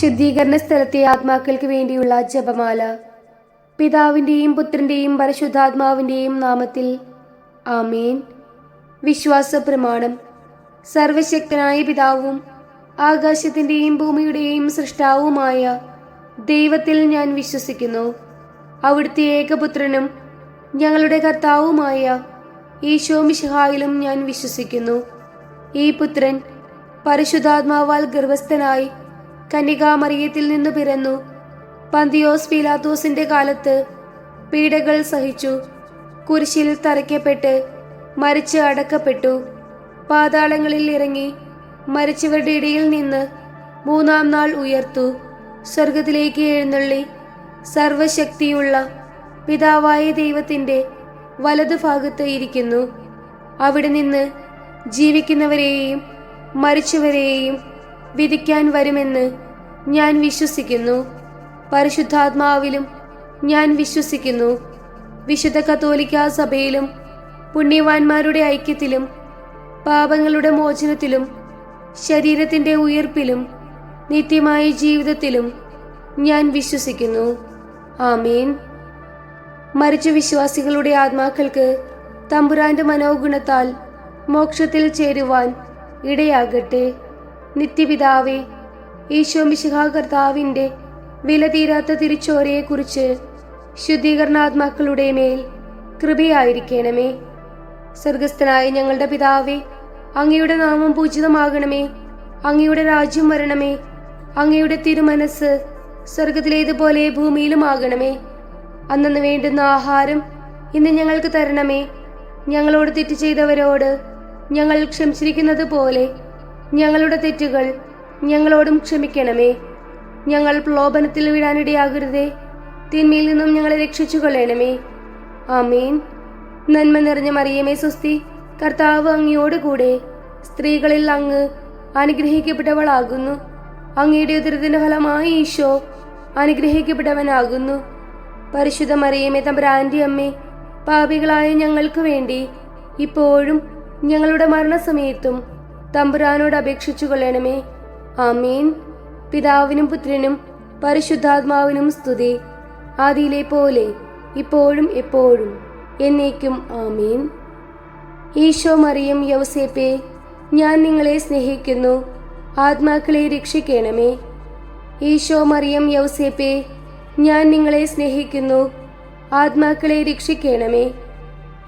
ശുദ്ധീകരണ സ്ഥലത്തെ ആത്മാക്കൾക്ക് വേണ്ടിയുള്ള ജപമാല. പിതാവിന്റെയും പുത്രന്റെയും പരിശുദ്ധാത്മാവിന്റെയും നാമത്തിൽ ആമേൻ. വിശ്വാസ പ്രമാണം. സർവശക്തനായ പിതാവും ആകാശത്തിന്റെയും ഭൂമിയുടെയും സൃഷ്ടാവുമായ ദൈവത്തിൽ ഞാൻ വിശ്വസിക്കുന്നു. അവിടുത്തെ ഏകപുത്രനും ഞങ്ങളുടെ കർത്താവുമായ ഈശോ മിശിഹായിലും ഞാൻ വിശ്വസിക്കുന്നു. ഈ പുത്രൻ പരിശുദ്ധാത്മാവാൽ ഗർഭസ്ഥനായി കന്യകാമറിയത്തിൽ നിന്ന് പിറന്നു. പന്തിയോസ് പീലാത്തോസിന്റെ കാലത്ത് പീഡകൾ സഹിച്ചു. കുരിശിൽ തറയ്ക്കപ്പെട്ട് മരിച്ച് അടക്കപ്പെട്ടു. പാതാളങ്ങളിൽ ഇറങ്ങി മരിച്ചവരുടെ ഇടയിൽ നിന്ന് മൂന്നാം നാൾ ഉയർത്തു. സ്വർഗത്തിലേക്ക് എഴുന്നള്ളി സർവശക്തിയുള്ള പിതാവായ ദൈവത്തിന്റെ വലതുഭാഗത്ത് ഇരിക്കുന്നു. അവിടെ നിന്ന് ജീവിക്കുന്നവരെയും മരിച്ചവരെയും വിധിക്കാൻ വരുമെന്ന് ഞാൻ വിശ്വസിക്കുന്നു. പരിശുദ്ധാത്മാവിലും ഞാൻ വിശ്വസിക്കുന്നു. വിശുദ്ധ കത്തോലിക്ക സഭയിലും പുണ്യവാന്മാരുടെ ഐക്യത്തിലും പാപങ്ങളുടെ മോചനത്തിലും ശരീരത്തിന്റെ ഉയർപ്പിലും നിത്യമായ ജീവിതത്തിലും ഞാൻ വിശ്വസിക്കുന്നു. ആമീൻ. മരിച്ച വിശ്വാസികളുടെ ആത്മാക്കൾക്ക് തമ്പുരാന്റെ മനോഗുണത്താൽ മോക്ഷത്തിൽ ചേരുവാൻ ഇടയാകട്ടെ. നിത്യപിതാവേ ഈശോ മിശിഹാ കർത്താവിന്റെ വിലതീരാത്ത തിരിച്ചോരയെക്കുറിച്ച് ശുദ്ധീകരണാത്മാക്കളുടെ മേൽ കൃപയായിരിക്കണമേ. സ്വർഗസ്ഥനായ ഞങ്ങളുടെ പിതാവേ അങ്ങയുടെ നാമം പൂജിതമാകണമേ. അങ്ങയുടെ രാജ്യം വരണമേ. അങ്ങയുടെ തിരുമനസ് സ്വർഗത്തിലേതുപോലെ ഭൂമിയിലുമാകണമേ. അന്നു വേണ്ടുന്ന ആഹാരം ഇന്ന് ഞങ്ങൾക്ക് തരണമേ. ഞങ്ങളോട് തെറ്റ് ചെയ്തവരോട് ഞങ്ങൾ ക്ഷമിച്ചിരിക്കുന്നത് പോലെ ഞങ്ങളുടെ തെറ്റുകൾ ഞങ്ങളോടും ക്ഷമിക്കണമേ. ഞങ്ങൾ പ്രലോഭനത്തിൽ വീഴാനിടയാകരുതേ. തിന്മയിൽ നിന്നും ഞങ്ങളെ രക്ഷിച്ചു കൊള്ളണമേ ആമീൻ. നന്മ നിറഞ്ഞ മറിയമേ സുസ്തി കർത്താവ് അങ്ങയോട് കൂടെ സ്ത്രീകളിൽ അങ്ങ് അനുഗ്രഹിക്കപ്പെട്ടവളാകുന്നു. അങ്ങയുടെ ഉദരത്തിന്റെ ഫലമായി ഈശോ അനുഗ്രഹിക്കപ്പെട്ടവനാകുന്നു. പരിശുദ്ധ മറിയമേ തമ്പരാന്റെ അമ്മേ പാപികളായ ഞങ്ങൾക്ക് വേണ്ടി ഇപ്പോഴും ഞങ്ങളുടെ മരണസമയത്തും തമ്പുരാനോട് അപേക്ഷിച്ചു കൊള്ളണമേ. ആമീൻ. പിതാവിനും പുത്രനും പരിശുദ്ധാത്മാവിനും സ്തുതി. ആദിയിലെ പോലെ ഇപ്പോഴും എപ്പോഴും എന്നേക്കും ആമീൻ. ഈശോ മറിയം യൗസേപ്പെ ഞാൻ നിങ്ങളെ സ്നേഹിക്കുന്നു. ആത്മാക്കളെ രക്ഷിക്കണമേ. ഈശോ മറിയം യൗസേപ്പെ ഞാൻ നിങ്ങളെ സ്നേഹിക്കുന്നു. ആത്മാക്കളെ രക്ഷിക്കണമേ.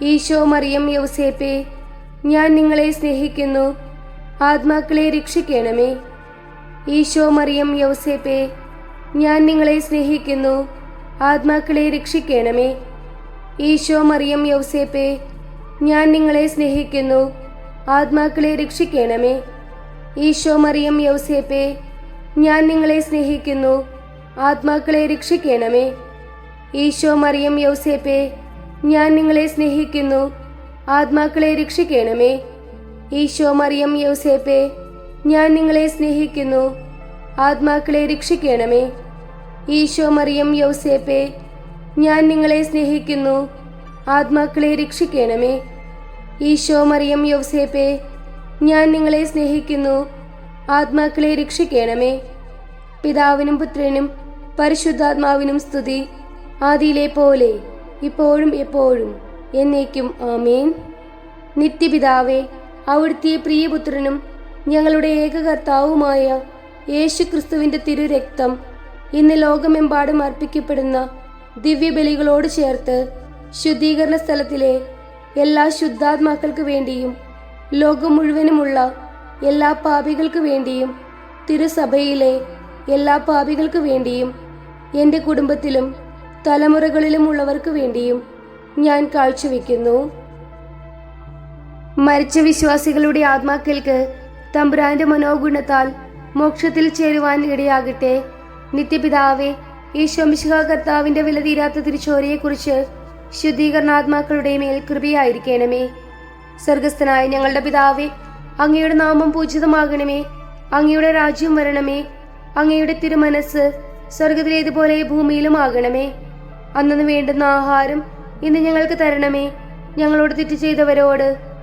ഈശോ മറിയം യൗസേപ്പെ ഞാൻ നിങ്ങളെ സ്നേഹിക്കുന്നു. ആത്മാക്കളെ രക്ഷിക്കണമേ. ഈശോ മറിയം യൗസേപ്പേ ഞാൻ നിങ്ങളെ സ്നേഹിക്കുന്നു. ആത്മാക്കളെ രക്ഷിക്കണമേ. ഈശോ മറിയം യൗസേപ്പേ ഞാൻ നിങ്ങളെ സ്നേഹിക്കുന്നു. ആത്മാക്കളെ രക്ഷിക്കണമേ. ഈശോ മറിയം യൗസേപ്പേ ഞാൻ നിങ്ങളെ സ്നേഹിക്കുന്നു. ആത്മാക്കളെ രക്ഷിക്കണമേ. ഈശോ മറിയം യൗസേപ്പേ ഞാൻ നിങ്ങളെ സ്നേഹിക്കുന്നു. ആത്മാക്കളെ രക്ഷിക്കണമേ. ഈശോ മറിയം യൗസേപ്പേ ഞാൻ നിങ്ങളെ സ്നേഹിക്കുന്നു. ആത്മാക്കളെ രക്ഷിക്കണമേ. ഈശോ മറിയം യൗസേപ്പേ ഞാൻ നിങ്ങളെ സ്നേഹിക്കുന്നു. ആത്മാക്കളെ രക്ഷിക്കണമേ. ഈശോ മറിയം യൗസേപ്പേ ഞാൻ നിങ്ങളെ സ്നേഹിക്കുന്നു. ആത്മാക്കളെ രക്ഷിക്കണമേ. പിതാവിനും പുത്രനും പരിശുദ്ധാത്മാവിനും സ്തുതി ആദിയിലെ പോലെ ഇപ്പോഴും എപ്പോഴും എന്നേക്കും ആമേൻ. നിത്യപിതാവേ അവിടുത്തെ പ്രിയപുത്രനും ഞങ്ങളുടെ ഏകകർത്താവുമായ യേശു ക്രിസ്തുവിന്റെ തിരുരക്തം ഇന്ന് ലോകമെമ്പാടും അർപ്പിക്കപ്പെടുന്ന ദിവ്യബലികളോട് ചേർത്ത് ശുദ്ധീകരണ സ്ഥലത്തിലെ എല്ലാ ശുദ്ധാത്മാക്കൾക്ക് വേണ്ടിയും ലോകം മുഴുവനുമുള്ള എല്ലാ പാപികൾക്ക് വേണ്ടിയും തിരുസഭയിലെ എല്ലാ പാപികൾക്ക് വേണ്ടിയും എന്റെ കുടുംബത്തിലും തലമുറകളിലും ഉള്ളവർക്ക് വേണ്ടിയും ഞാൻ കാഴ്ചവെക്കുന്നു. മരിച്ച വിശ്വാസികളുടെ ആത്മാക്കൾക്ക് തമ്പുരാന്റെ മനോഗുണത്താൽ മോക്ഷത്തിൽ ചേരുവാൻ ഇടയാകട്ടെ. നിത്യപിതാവെ ഈ ഈശോമിശിഹ കർത്താവിന്റെ വില വിലതീരാത്ത തിരിച്ചോരയെക്കുറിച്ച് ശുദ്ധീകരണാത്മാക്കളുടെ മേൽ കൃപയായിരിക്കണമേ. സ്വർഗസ്ഥനായ ഞങ്ങളുടെ പിതാവേ അങ്ങയുടെ നാമം പൂജിതമാകണമേ. അങ്ങയുടെ രാജ്യം വരണമേ. അങ്ങയുടെ തിരുമനസ് സ്വർഗത്തിലേതുപോലെ ഭൂമിയിലും ആകണമേ അന്നു വേണ്ടുന്ന ആഹാരം ഇന്ന് ഞങ്ങൾക്ക് തരണമേ. ഞങ്ങളോട് തെറ്റ് ചെയ്തവരോട്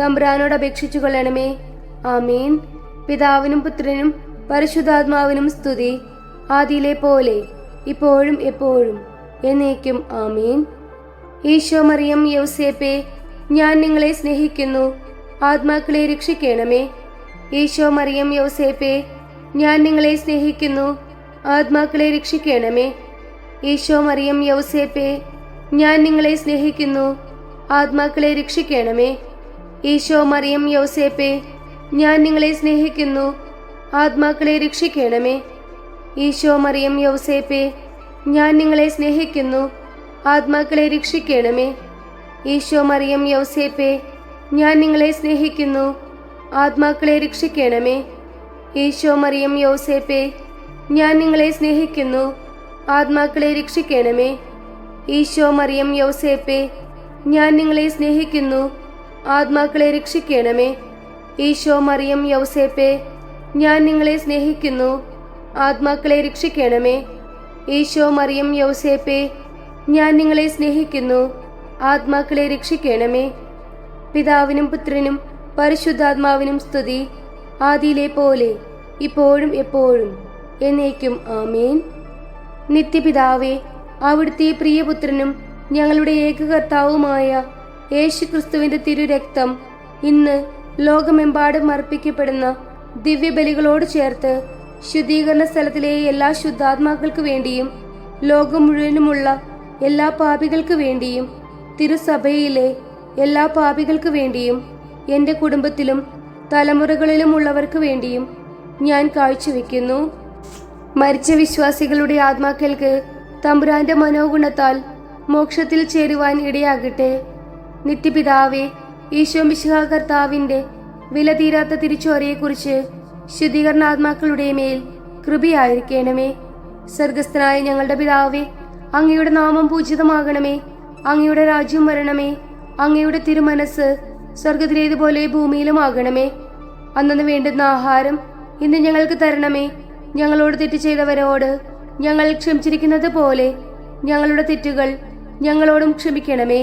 തമ്പുരാനോട് അപേക്ഷിച്ചു കൊള്ളണമേ. ആമീൻ. പിതാവിനും പുത്രനും പരിശുദ്ധാത്മാവിനും സ്തുതി. ആദിയിലെ പോലെ ഇപ്പോഴും എപ്പോഴും എന്നേക്കും ആമീൻ. ഈശോ മറിയം യൗസേപ്പെ ഞാൻ നിങ്ങളെ സ്നേഹിക്കുന്നു. ആത്മാക്കളെ രക്ഷിക്കണമേ. ഈശോ മറിയം യൗസേപ്പെ ഞാൻ നിങ്ങളെ സ്നേഹിക്കുന്നു. ആത്മാക്കളെ രക്ഷിക്കണമേ. ഈശോ മറിയം യൗസേപ്പെ ഞാൻ നിങ്ങളെ സ്നേഹിക്കുന്നു. ആത്മാക്കളെ രക്ഷിക്കണമേ. ഈശോ മറിയം യോസേപ്പെ ഞാൻ നിങ്ങളെ സ്നേഹിക്കുന്നു. ആത്മാക്കളെ രക്ഷിക്കണമേ. ഈശോ മറിയം യോസേപ്പെ ഞാൻ നിങ്ങളെ സ്നേഹിക്കുന്നു. ആത്മാക്കളെ രക്ഷിക്കണമേ. ഈശോ മറിയം യോസേപ്പെ ഞാൻ നിങ്ങളെ സ്നേഹിക്കുന്നു. ആത്മാക്കളെ രക്ഷിക്കണമേ. ഈശോ മറിയം യോസേപ്പെ ഞാൻ നിങ്ങളെ സ്നേഹിക്കുന്നു. ആത്മാക്കളെ രക്ഷിക്കണമേ. ഈശോ മറിയം യോസേപ്പെ ഞാൻ നിങ്ങളെ സ്നേഹിക്കുന്നു. ആത്മാക്കളെ രക്ഷിക്കണമേ. ഈശോ മറിയം യൗസേപ്പെ ഞാൻ നിങ്ങളെ സ്നേഹിക്കുന്നു. ആത്മാക്കളെ രക്ഷിക്കണമേ. ഈശോ മറിയം യൗസേപ്പെ ഞാൻ നിങ്ങളെ സ്നേഹിക്കുന്നു. ആത്മാക്കളെ രക്ഷിക്കണമേ. പിതാവിനും പുത്രനും പരിശുദ്ധാത്മാവിനും സ്തുതി ആദിയിലെ പോലെ ഇപ്പോഴും എപ്പോഴും എന്നേക്കും ആമേൻ. നിത്യപിതാവേ അവിടുത്തെ പ്രിയപുത്രനും ഞങ്ങളുടെ ഏകകർത്താവുമായ യേശു ക്രിസ്തുവിന്റെ തിരുരക്തം ഇന്ന് ലോകമെമ്പാടും അർപ്പിക്കപ്പെടുന്ന ദിവ്യബലികളോട് ചേർത്ത് ശുദ്ധീകരണ സ്ഥലത്തിലെ എല്ലാ ശുദ്ധാത്മാക്കൾക്ക് വേണ്ടിയും ലോകം മുഴുവനുമുള്ള എല്ലാ പാപികൾക്ക് വേണ്ടിയും തിരുസഭയിലെ എല്ലാ പാപികൾക്ക് വേണ്ടിയും എന്റെ കുടുംബത്തിലും തലമുറകളിലുമുള്ളവർക്ക് വേണ്ടിയും ഞാൻ കാഴ്ചവെക്കുന്നു. മരിച്ച വിശ്വാസികളുടെ ആത്മാക്കൾക്ക് തമ്പുരാന്റെ മനോഗുണത്താൽ മോക്ഷത്തിൽ ചേരുവാൻ ഇടയാകട്ടെ. നിത്യപിതാവേ ഈശോ മിശിഹ കർത്താവിന്റെ വില തീരാത്ത തിരിച്ചോരയെക്കുറിച്ച് ശുദ്ധീകരണാത്മാക്കളുടെ മേൽ കൃപയായിരിക്കണമേ. സ്വർഗസ്ഥനായ ഞങ്ങളുടെ പിതാവെ അങ്ങയുടെ നാമം പൂജിതമാകണമേ. അങ്ങയുടെ രാജ്യം വരണമേ. അങ്ങയുടെ തിരുമനസ് സ്വർഗത്തിലേതുപോലെ ഭൂമിയിലും ആകണമേ അന്നു വേണ്ടുന്ന ആഹാരം ഇന്ന് ഞങ്ങൾക്ക് തരണമേ. ഞങ്ങളോട് തെറ്റ് ചെയ്തവരോട് ഞങ്ങൾ ക്ഷമിച്ചിരിക്കുന്നത് പോലെ ഞങ്ങളുടെ തെറ്റുകൾ ഞങ്ങളോടും ക്ഷമിക്കണമേ.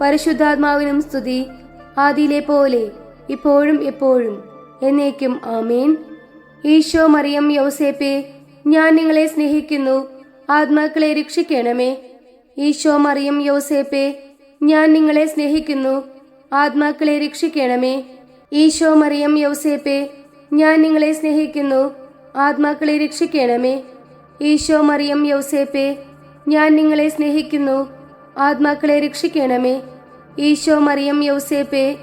പരിശുദ്ധാത്മാവിനും സ്തുതി. ആദിയിലെ പോലെ ഇപ്പോഴും എപ്പോഴും എന്നേക്കും ആമേൻ. ഈശോ മറിയം യൗസേപ്പെ ഞാൻ നിങ്ങളെ സ്നേഹിക്കുന്നു. ആത്മാക്കളെ രക്ഷിക്കണമേ. ഈശോ മറിയം യൗസേപ്പെ ഞാൻ നിങ്ങളെ സ്നേഹിക്കുന്നു. ആത്മാക്കളെ രക്ഷിക്കണമേ. ഈശോ മറിയം യൗസേപ്പെ ഞാൻ നിങ്ങളെ സ്നേഹിക്കുന്നു. ആത്മാക്കളെ രക്ഷിക്കണമേ. ഈശോ മറിയം യൗസേപ്പെ ഞാൻ നിങ്ങളെ സ്നേഹിക്കുന്നു. ആത്മാക്കളെ രക്ഷിക്കണമേ. ഈശോ മറിയം യൗസേപ്പെ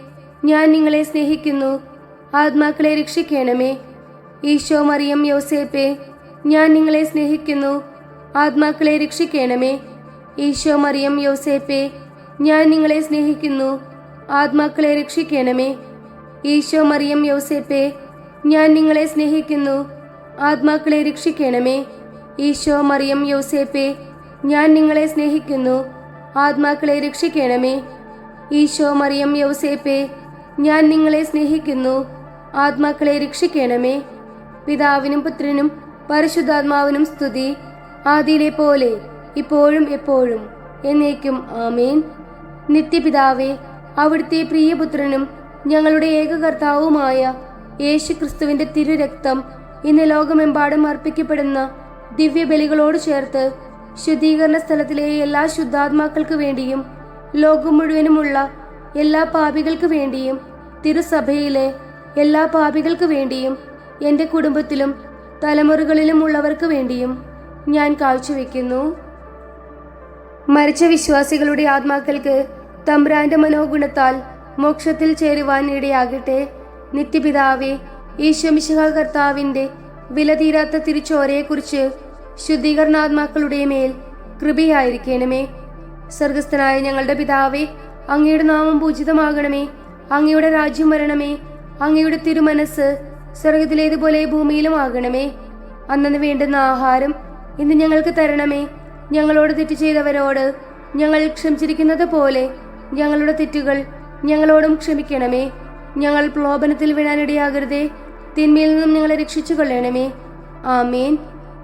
ഞാൻ നിങ്ങളെ സ്നേഹിക്കുന്നു. ആത്മാക്കളെ രക്ഷിക്കണമേ. ഈശോ മറിയം യൗസേപ്പെ ഞാൻ നിങ്ങളെ സ്നേഹിക്കുന്നു. ആത്മാക്കളെ രക്ഷിക്കണമേ. ഈശോ മറിയം യൗസേപ്പെ ഞാൻ നിങ്ങളെ സ്നേഹിക്കുന്നു. ആത്മാക്കളെ രക്ഷിക്കണമേ. ഈശോ മറിയം യൗസേപ്പെ ഞാൻ നിങ്ങളെ സ്നേഹിക്കുന്നു. ആത്മാക്കളെ രക്ഷിക്കണമേ. ഈശോ മറിയം യൗസേപ്പെ ഞാൻ നിങ്ങളെ സ്നേഹിക്കുന്നു. ആത്മാക്കളെ രക്ഷിക്കണമേ. ഈശോ മറിയം യൗസേപ്പെ ഞാൻ നിങ്ങളെ സ്നേഹിക്കുന്നു. ആത്മാക്കളെ രക്ഷിക്കണമേ. പിതാവിനും പുത്രനും പരിശുദ്ധാത്മാവിനും സ്തുതി ആദിയിലെ പോലെ ഇപ്പോഴും എപ്പോഴും എന്നേക്കും ആമേൻ. നിത്യപിതാവേ അവിടുത്തെ പ്രിയപുത്രനും ഞങ്ങളുടെ ഏകകർത്താവുമായ യേശു ക്രിസ്തുവിന്റെ തിരുരക്തം ഇന്ന് ലോകമെമ്പാടും അർപ്പിക്കപ്പെടുന്ന ദിവ്യബലികളോട് ചേർത്ത് ശുദ്ധീകരണ സ്ഥലത്തിലെ എല്ലാ ശുദ്ധാത്മാക്കൾക്ക് വേണ്ടിയും ലോകം മുഴുവനുമുള്ള എല്ലാ പാപികൾക്ക് വേണ്ടിയും തിരുസഭയിലെ എല്ലാ പാപികൾക്ക് വേണ്ടിയും എന്റെ കുടുംബത്തിലും തലമുറകളിലും ഉള്ളവർക്ക് വേണ്ടിയും ഞാൻ കാഴ്ചവെക്കുന്നു. മരിച്ച വിശ്വാസികളുടെ ആത്മാക്കൾക്ക് തമ്പ്രാന്റെ മനോഗുണത്താൽ മോക്ഷത്തിൽ ചേരുവാൻ ഇടയാകട്ടെ. നിത്യപിതാവേ ഈശ്വമിശിഹ കർത്താവിന്റെ വിലതീരാത്ത തിരിച്ചോരയെക്കുറിച്ച് ശുദ്ധീകരണാത്മാക്കളുടെ മേൽ കൃപയായിരിക്കണമേ. സ്വർഗസ്ഥനായ ഞങ്ങളുടെ പിതാവേ അങ്ങയുടെ നാമം പൂജിതമാകണമേ. അങ്ങയുടെ രാജ്യം വരണമേ. അങ്ങയുടെ തിരുമനസ് സ്വർഗത്തിലേതുപോലെ ഭൂമിയിലും ആകണമേ. അന്നു വേണ്ടുന്ന ആഹാരം ഇന്ന് ഞങ്ങൾക്ക് തരണമേ. ഞങ്ങളോട് തെറ്റ് ചെയ്തവരോട് ഞങ്ങൾ ക്ഷമിച്ചിരിക്കുന്നത് പോലെ ഞങ്ങളുടെ തെറ്റുകൾ ഞങ്ങളോടും ക്ഷമിക്കണമേ. ഞങ്ങൾ പ്രലോഭനത്തിൽ വീഴാനിടയാകരുതേ. തിന്മയിൽ നിന്നും ഞങ്ങളെ രക്ഷിച്ചു കൊള്ളണമേ ആമേൻ.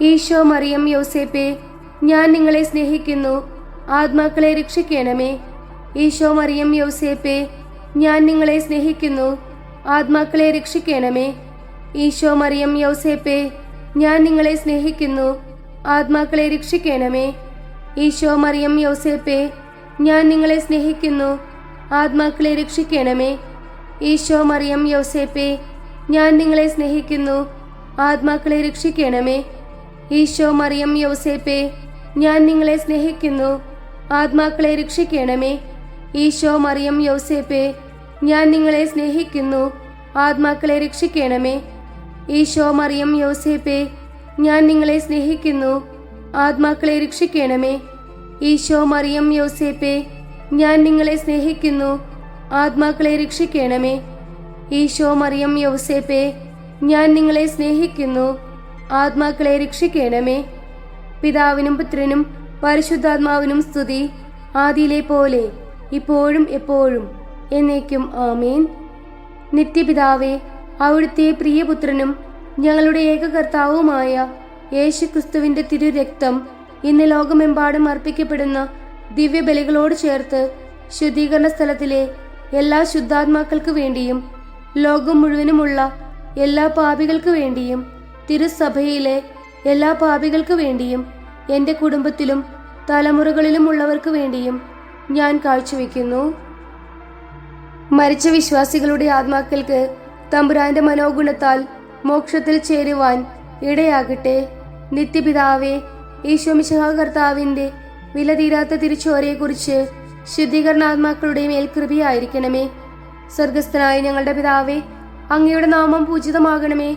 ഈശോ മറിയം യോസേപ്പേ ഞാൻ നിങ്ങളെ സ്നേഹിക്കുന്നു. ആത്മാക്കളെ രക്ഷിക്കണമേ. ഈശോ മറിയം യോസേപ്പേ ഞാൻ നിങ്ങളെ സ്നേഹിക്കുന്നു. ആത്മാക്കളെ രക്ഷിക്കണമേ. ഈശോ മറിയം യോസേപ്പേ ഞാൻ നിങ്ങളെ സ്നേഹിക്കുന്നു. ആത്മാക്കളെ രക്ഷിക്കണമേ. ഈശോ മറിയം യോസേപ്പേ ഞാൻ നിങ്ങളെ സ്നേഹിക്കുന്നു. ആത്മാക്കളെ രക്ഷിക്കണമേ. ഈശോ മറിയം യോസേപ്പേ ഞാൻ നിങ്ങളെ സ്നേഹിക്കുന്നു. ആത്മാക്കളെ രക്ഷിക്കണമേ. ഈശോ മറിയം യോസേപ്പേ ഞാൻ നിങ്ങളെ സ്നേഹിക്കുന്നു. ആത്മാക്കളെ രക്ഷിക്കണമേ. ഈശോ മറിയം യോസേപ്പേ ഞാൻ നിങ്ങളെ സ്നേഹിക്കുന്നു. ആത്മാക്കളെ രക്ഷിക്കണമേ. ഈശോ മറിയം യോസേപ്പേ ഞാൻ നിങ്ങളെ സ്നേഹിക്കുന്നു. ആത്മാക്കളെ രക്ഷിക്കണമേ. ഈശോ മറിയം യോസേപ്പേ ഞാൻ നിങ്ങളെ സ്നേഹിക്കുന്നു. ആത്മാക്കളെ രക്ഷിക്കണമേ. ഈശോ മറിയം യോസേപ്പേ ഞാൻ നിങ്ങളെ സ്നേഹിക്കുന്നു. ആത്മാക്കളെ രക്ഷിക്കണമേ. പിതാവിനും പുത്രനും പരിശുദ്ധാത്മാവിനും സ്തുതി ആദിയിലെ പോലെ ഇപ്പോഴും എപ്പോഴും എന്നേക്കും ആമേൻ. നിത്യപിതാവേ അവിടുത്തെ പ്രിയപുത്രനും ഞങ്ങളുടെ ഏകകർത്താവുമായ യേശു ക്രിസ്തുവിന്റെ തിരുരക്തം ഇന്ന് ലോകമെമ്പാടും അർപ്പിക്കപ്പെടുന്ന ദിവ്യബലികളോട് ചേർത്ത് ശുദ്ധീകരണ സ്ഥലത്തിലെ എല്ലാ ശുദ്ധാത്മാക്കൾക്ക് വേണ്ടിയും ലോകം മുഴുവനുമുള്ള എല്ലാ പാപികൾക്ക് വേണ്ടിയും തിരുസഭയിലെ എല്ലാ പാപികൾക്ക് വേണ്ടിയും എന്റെ കുടുംബത്തിലും തലമുറകളിലും ഉള്ളവർക്ക് വേണ്ടിയും ഞാൻ കാഴ്ചവെക്കുന്നു. മരിച്ച വിശ്വാസികളുടെ ആത്മാക്കൾക്ക് തമ്പുരാന്റെ മനോഗുണത്താൽ മോക്ഷത്തിൽ ചേരുവാൻ ഇടയാകട്ടെ. നിത്യപിതാവേ ഈശോമിശഹ കർത്താവിന്റെ വിലതീരാത്ത തിരിച്ചോരയെക്കുറിച്ച് ശുദ്ധീകരണാത്മാക്കളുടെ മേൽ കൃപയായിരിക്കണമേ. സ്വർഗസ്ഥനായ ഞങ്ങളുടെ പിതാവേ അങ്ങയുടെ നാമം പൂജിതമാകണമേ.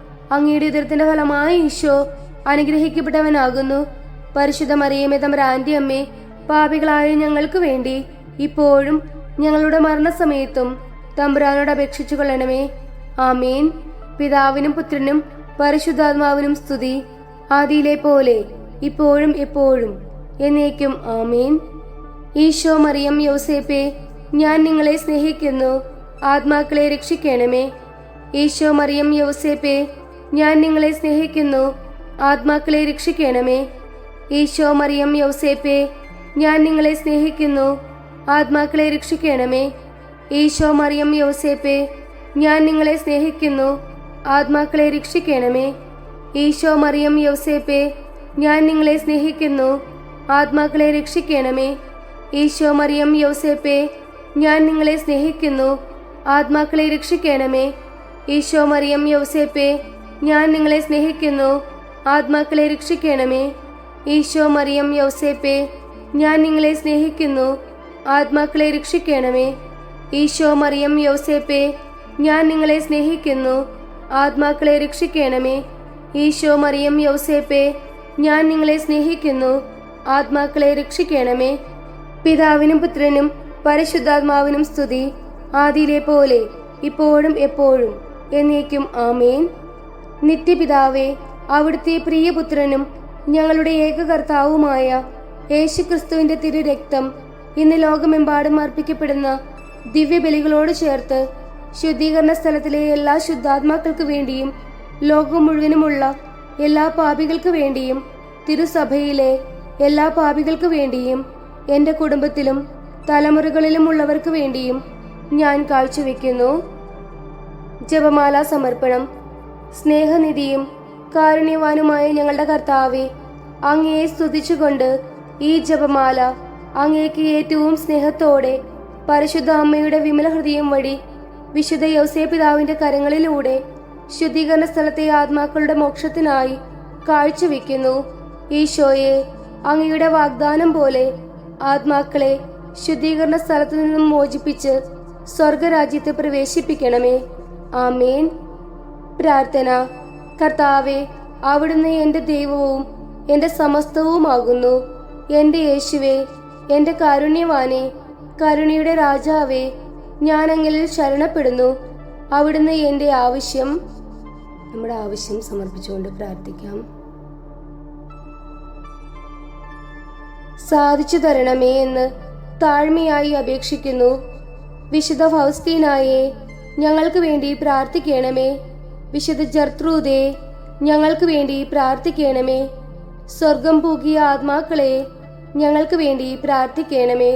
അങ്ങയുടെ ഉദരത്തിന്റെ ഫലമായ ഈശോ അനുഗ്രഹിക്കപ്പെട്ടവനാകുന്നു. പരിശുദ്ധ മറിയമേ തമ്പുരാന്റെ അമ്മേ പാപികളായ ഞങ്ങൾക്ക് വേണ്ടി ഇപ്പോഴും ഞങ്ങളുടെ മരണസമയത്തും തമ്പുരാനോട് അപേക്ഷിച്ചു കൊള്ളണമേ. ആമീൻ. പിതാവിനും പുത്രനും പരിശുദ്ധാത്മാവിനും സ്തുതി. ആദിയിലെ പോലെ ഇപ്പോഴും എപ്പോഴും എന്നേക്കും ആമീൻ. ഈശോ മറിയം യോസേപ്പെ ഞാൻ നിങ്ങളെ സ്നേഹിക്കുന്നു. ആത്മാക്കളെ രക്ഷിക്കണമേ. ഈശോ മറിയം യോസേപ്പേ ഞാൻ നിങ്ങളെ സ്നേഹിക്കുന്നു. ആത്മാക്കളെ രക്ഷിക്കണമേ. ഈശോ മറിയം യൗസേപ്പെ ഞാൻ നിങ്ങളെ സ്നേഹിക്കുന്നു. ആത്മാക്കളെ രക്ഷിക്കണമേ. ഈശോ മറിയം യൗസേപ്പെ ഞാൻ നിങ്ങളെ സ്നേഹിക്കുന്നു. ആത്മാക്കളെ രക്ഷിക്കണമേ. ഈശോ മറിയം യൗസേപ്പെ ഞാൻ നിങ്ങളെ സ്നേഹിക്കുന്നു. ആത്മാക്കളെ രക്ഷിക്കണമേ. ഈശോ മറിയം യൗസേപ്പെ ഞാൻ നിങ്ങളെ സ്നേഹിക്കുന്നു. ആത്മാക്കളെ രക്ഷിക്കണമേ. ഈശോ മറിയം യോസേപ്പേ ഞാൻ നിങ്ങളെ സ്നേഹിക്കുന്നു. ആത്മാക്കളെ രക്ഷിക്കണമേ. ഈശോ മറിയം യൗസേപ്പേ ഞാൻ നിങ്ങളെ സ്നേഹിക്കുന്നു. ആത്മാക്കളെ രക്ഷിക്കണമേ. ഈശോ മറിയം യൗസേപ്പേ ഞാൻ നിങ്ങളെ സ്നേഹിക്കുന്നു. ആത്മാക്കളെ രക്ഷിക്കണമേ. ഈശോ മറിയം യൗസേപ്പേ ഞാൻ നിങ്ങളെ സ്നേഹിക്കുന്നു. ആത്മാക്കളെ രക്ഷിക്കണമേ. പിതാവിനും പുത്രനും പരിശുദ്ധാത്മാവിനും സ്തുതി. ആദിയിലെ പോലെ ഇപ്പോഴും എപ്പോഴും എന്നേക്കും ആമേൻ. നിത്യപിതാവേ അവിടുത്തെ പ്രിയപുത്രനും ഞങ്ങളുടെ ഏകകർത്താവുമായ യേശുക്രിസ്തുവിന്റെ തിരുരക്തം ഇന്ന് ലോകമെമ്പാടും അർപ്പിക്കപ്പെടുന്ന ദിവ്യബലികളോട് ചേർത്ത് ശുദ്ധീകരണ സ്ഥലത്തിലെ എല്ലാ ശുദ്ധാത്മാക്കൾക്ക് വേണ്ടിയും ലോകം മുഴുവനുമുള്ള എല്ലാ പാപികൾക്ക് വേണ്ടിയും തിരുസഭയിലെ എല്ലാ പാപികൾക്ക് വേണ്ടിയും എന്റെ കുടുംബത്തിലും തലമുറകളിലും ഉള്ളവർക്ക് വേണ്ടിയും ഞാൻ കാഴ്ചവെക്കുന്നു. ജപമാല സമർപ്പണം. സ്നേഹനിധിയും കാരുണ്യവാനുമായ ഞങ്ങളുടെ കർത്താവെ അങ്ങയെ സ്തുതിച്ചുകൊണ്ട് ഈ ജപമാല അങ്ങേക്ക് ഏറ്റവും സ്നേഹത്തോടെ പരിശുദ്ധ അമ്മയുടെ വിമല ഹൃദയം വഴി വിശുദ്ധ യൗസേ പിതാവിന്റെ കരങ്ങളിലൂടെ ശുദ്ധീകരണ സ്ഥലത്തെ ആത്മാക്കളുടെ മോക്ഷത്തിനായി കാഴ്ചവെക്കുന്നു. ഈശോയെ അങ്ങയുടെ വാഗ്ദാനം പോലെ ആത്മാക്കളെ ശുദ്ധീകരണ സ്ഥലത്തു നിന്നും മോചിപ്പിച്ച് സ്വർഗരാജ്യത്ത് പ്രവേശിപ്പിക്കണമേ. ആമേൻ. പ്രാർത്ഥന. കർത്താവെ അവിടുന്ന് എന്റെ ദൈവവും എന്റെ സമസ്തവുമാകുന്നു. എന്റെ യേശുവേ എന്റെ കാരുണ്യവാനെ കരുണയുടെ രാജാവേ ഞാൻ അങ്ങിൽ ശരണപ്പെടുന്നു. അവിടുന്ന് എന്റെ ആവശ്യം നമ്മുടെ ആവശ്യം സമർപ്പിച്ചുകൊണ്ട് പ്രാർത്ഥിക്കാം. സാധിച്ചു തരണമേ എന്ന് താഴ്മയായി അപേക്ഷിക്കുന്നു. വിശുദ്ധ ഫൗസ്തീനായേ ഞങ്ങൾക്ക് വേണ്ടി പ്രാർത്ഥിക്കണമേ. വിശുദ്ധ ജർത്രൂദേ ഞങ്ങൾക്ക് വേണ്ടി പ്രാർത്ഥിക്കണമേ. സ്വർഗം പൂകിയ ആത്മാക്കളെ ഞങ്ങൾക്ക് വേണ്ടി പ്രാർത്ഥിക്കണമേ.